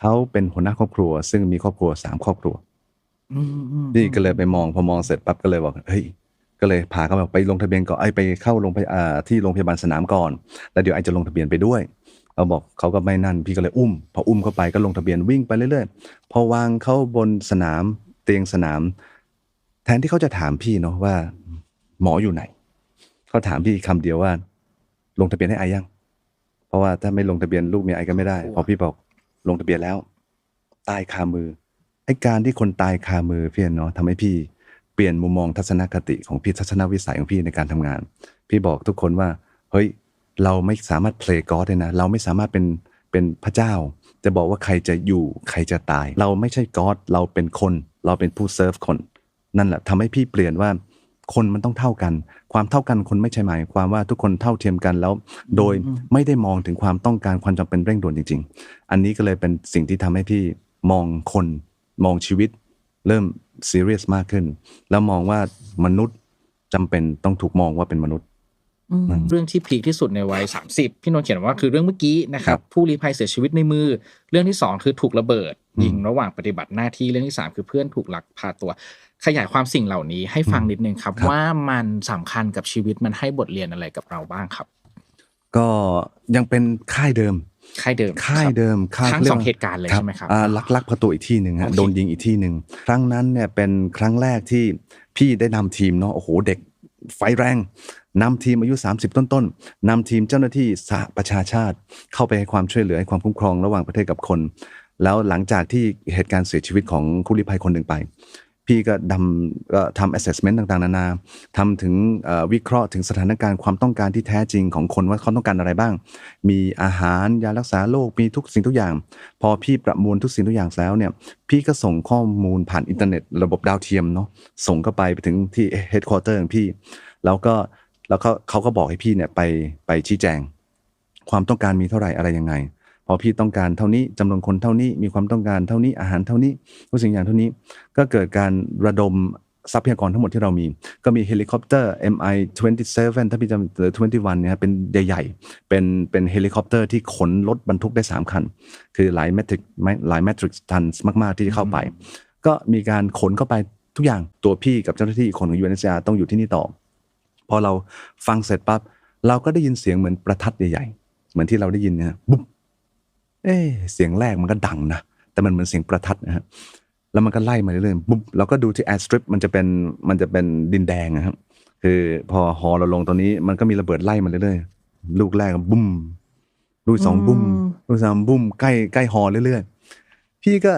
เขาเป็นหัวหน้าครอบครัว ซึ่งมีครอบครัวสามครอบครัวอืมอืมพี่ก็เลยไปมองพอมองเสร็จปั๊บก็เลยบอกเฮ้ยก็เลยพาเขาแบบไปลงทะเบียนก่อนไอยไปเข้าโรงพยาอ่าที่โรงพยาบาลสนามก่อน แล้วเดี๋ยวไอจะลงทะเบียนไปด้วยเขาบอกเขาก็ไม่นั่นพี่ก็เลยอุ้ม พออุ้มเข้าไปก็ลงทะเบียนวิ่งไปเรื่อยๆ พอวางเขาบนสนามเตียงสนาม แทนที่เขาจะถามพี่เนาะว่า หมออยู่ไหนเขาถามพี่คำเดียวว่า ลงทะเบียนให้ไอยัง เพราะว่าถ้าไม่ลงทะเบียนลูกเมียไอก็ไม่ได้ พอพี่บอก ลงทะเบียนแล้ว ตายคามือไอการที่คนตายคามือพี่เนาะทำให้พี่เปลี่ยนมุมมองทัศนคติของพี่ทัศนวิสัยของพี่ในการทำงาน พี่บอกทุกคนว่า เฮ้ย เราไม่สามารถ play God ได้นะ เราไม่สามารถเป็นเป็นพระเจ้า จะบอกว่าใครจะอยู่ใครจะตาย เราไม่ใช่ God เราเป็นคน เราเป็นผู้เซิร์ฟคน นั่นแหละทำให้พี่เปลี่ยนว่า คนมันต้องเท่ากัน ความเท่ากันคนไม่ใช่หมายความว่าทุกคนเท่าเทียมกันแล้ว โดยไม่ได้มองถึงความต้องการความจำเป็นเร่งด่วนจริง ๆ อันนี้ก็เลยเป็นสิ่งที่ทำให้พี่มองคนมองชีวิต เริ่มซีเรียสมากขึ้น แล้วมองว่ามนุษย์จำเป็นต้องถูกมองว่าเป็นมนุษย์อืม เรื่องที่พีคที่สุดในวัย 30 พี่นนท์เขียนว่าคือเรื่องเมื่อกี้นะครับ ผู้ลี้ภัยเสียชีวิตในมือ เรื่องที่ 2 คือถูกระเบิด ยิงระหว่างปฏิบัติหน้าที่เรื่องที่ 3 คือเพื่อนถูกลักพาตัว ขยายความสิ่งเหล่านี้ให้ฟังนิดนึงครับครับว่ามันสำคัญกับชีวิตมันให้บทเรียนอะไรกับเราบ้างครับ ก็ยังเป็นค่ายเดิมค่ายเดิมค่ายเดิมค่ายทั้งรียสกองว่าเหตุการณ์เลยใช่ไหมครับอ่าลักลักพาตัวอีกที่หนึ่งฮะโอเคโดนยิงอีกที่หนึ่งครั้งนั้นเนี่ยเป็นครั้งแรกที่พี่ได้นำทีมเนาะโอ้โหเด็กไฟแรง นำทีมอายุ 30ต้นต้นๆนำทีมเจ้าหน้าที่สหประชาชาติ เข้าไปให้ความช่วยเหลือให้ความคุ้มครองระหว่างประเทศกับคน แล้วหลังจากที่เหตุการณ์เสียชีวิตของผู้ลี้ภัยคนหนึ่งไป พี่ก็ดำก็ทำ assessment ต่างๆ นานาทำถึงวิเคราะห์ถึงสถานการณ์ความต้องการที่แท้จริงของคนว่าเขาต้องการอะไรบ้าง มีอาหารยารักษาโรคมีทุกสิ่งทุกอย่าง พอพี่ประมวลทุกสิ่งทุกอย่างแล้วเนี่ยพี่ก็ส่งข้อมูลผ่านอินเทอร์เน็ต ระบบดาวเทียมเนาะส่งเข้าไปไปถึงที่ headquarter ของพี่แล้วก็ แล้วก็เขาก็บอกให้พี่เนี่ยไปไปชี้แจง ความต้องการมีเท่าไหร่อะไรยังไงพอพี่ต้องการเท่านี้จำนวนคนเท่านี้มีความต้องการเท่านี้อาหารเท่านี้ทุกสิ่งอย่างเท่านี้ ก็เกิดการระดมทรัพยากรทั้งหมดที่เรามี ก็มีเฮลิคอปเตอร์ MI 27ถ้าพี่จำหรือ21เนี่ยเป็นใหญ่ๆเป็นเป็นเฮลิคอปเตอร์ที่ขนรถบรรทุกได้ 3 คัน คือหลายเมตริกหลายเมตริกตันมากๆที่จะเข้าไป ก็มีการขนเข้าไปทุกอย่างตัวพี่กับเจ้าหน้าที่อีกคนของ UNHCR ต้องอยู่ที่นี่ต่อ พอเราฟังเสร็จปั๊บเราก็ได้ยินเสียงเหมือนประทัดใหญ่ๆเหมือนที่เราได้ยินเนี่ยบุ๊บเอ๊ะเสียงแรกมันก็ดังนะแต่มันเหมือนเสียงประทัดนะฮะแล้วมันก็ไล่มาเรื่อยๆบุ๊บเราก็ดูที่แอร์สตริปมันจะเป็นมันจะเป็นดินแดงนะครับคือพอฮอเราลงตรงนี้มันก็มีระเบิดไล่มาเรื่อยๆลูกแรกก็บุ้มลูกสองบุ้มลูกสามบุ้มใกล้ใกล้ฮอเรื่อยๆพี่ก็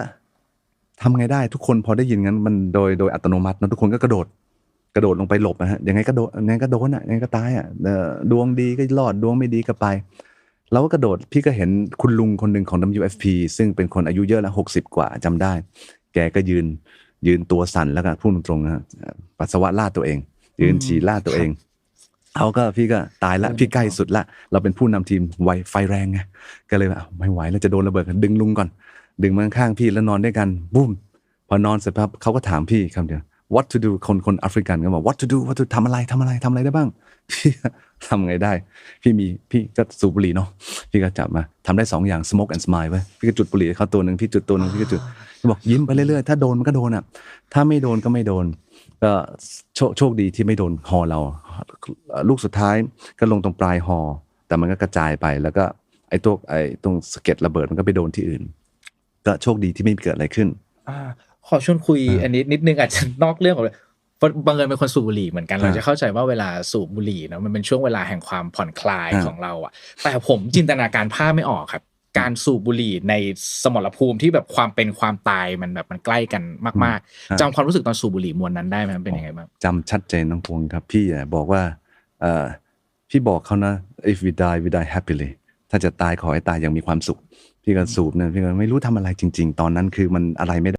ทำไงได้ทุกคนพอได้ยินงั้นมันโดยโดยอัตโนมัติเนอะทุกคนก็กระโดด กระโดดลงไปหลบนะฮะยังไงก็โดนยังไงก็โดนอะยังไงก็ตายอะเอ่อดวงดีก็รอดดวงไม่ดีก็ไปเราก็กระโดดพี่ก็เห็นคุณลุงคนหนึ่งของ WFP ซึ่งเป็นคนอายุเยอะแล้วหกสิบกว่าจำได้ แกก็ยืนยืนตัวสั่นแล้วก็พูดตรงๆนะฮะเอ่อปัสสาวะลาดตัวเอง ยืนฉี่ลาดตัวเองเขาก็พี่ก็ตายละพี่ใกล้สุดละ เราเป็นผู้นำทีมไวไฟแรงไงก็เลยว่าอ้าวไม่ไหวแล้วจะโดนระเบิดกันดึงลุงก่อน ดึงมาข้างๆพี่แล้วนอนด้วยกันบุ้มพอนอนเสร็จปั๊บเขาก็ถามพี่คำเดียว what to do คนคนแอฟริกันก็บอก what to do what to ทำอะไรทำอะไรทำอะไรได้บ้างพี่ทำไงได้ พี่มีพี่ก็สูบบุหรี่เนาะพี่ก็จับมาทำได้สองอย่าง smoke and smile ไว้พี่ก็จุดบุหรี่ให้เขาตัวหนึ่งพี่จุดตัวหนึ่งพี่ก็จุดบอกยิ้มไปเรื่อยๆ ถ้าโดนมันก็โดนอะ ถ้าไม่โดนก็ไม่โดน ก็โชคโชคดีที่ไม่โดนฮอเรา ลูกสุดท้ายก็ลงตรงปลายฮอแต่มันก็กระจายไปแล้วก็ไอ้ตัวไอ้ตรงสะเก็ดระเบิดมันก็ไปโดนที่อื่น ก็โชคดีที่ไม่เกิดอะไรขึ้นอ่า ขอชวนคุยอันนี้นิดนึงอาจจะนอกเรื่องของเลยบังเอิญเป็นคนสูบบุหรี่เหมือนกันอ่าเราจะเข้าใจว่าเวลาสูบบุหรี่เนาะมันเป็นช่วงเวลาแห่งความผ่อนคลายอ่าของเราอะแต่ผมจินตนาการภาพไม่ออกครับ การสูบบุหรี่ในสมรภูมิที่แบบความเป็นความตายมันแบบมันใกล้กันมากๆจำความรู้สึกตอนสูบบุหรี่มวลนั้นได้ไหมมันเป็นยังไงบ้างจำชัดเจนน้องพงศ์ครับพี่อะบอกว่าเออพี่บอกเขานะ if we die we die happily ถ้าจะตายขอให้ตายอย่างมีความสุข พี่ก็สูบเนี่ยพี่ก็ไม่รู้ทำอะไรจริง ๆ ตอนนั้นคือมันอะไรไม่ได้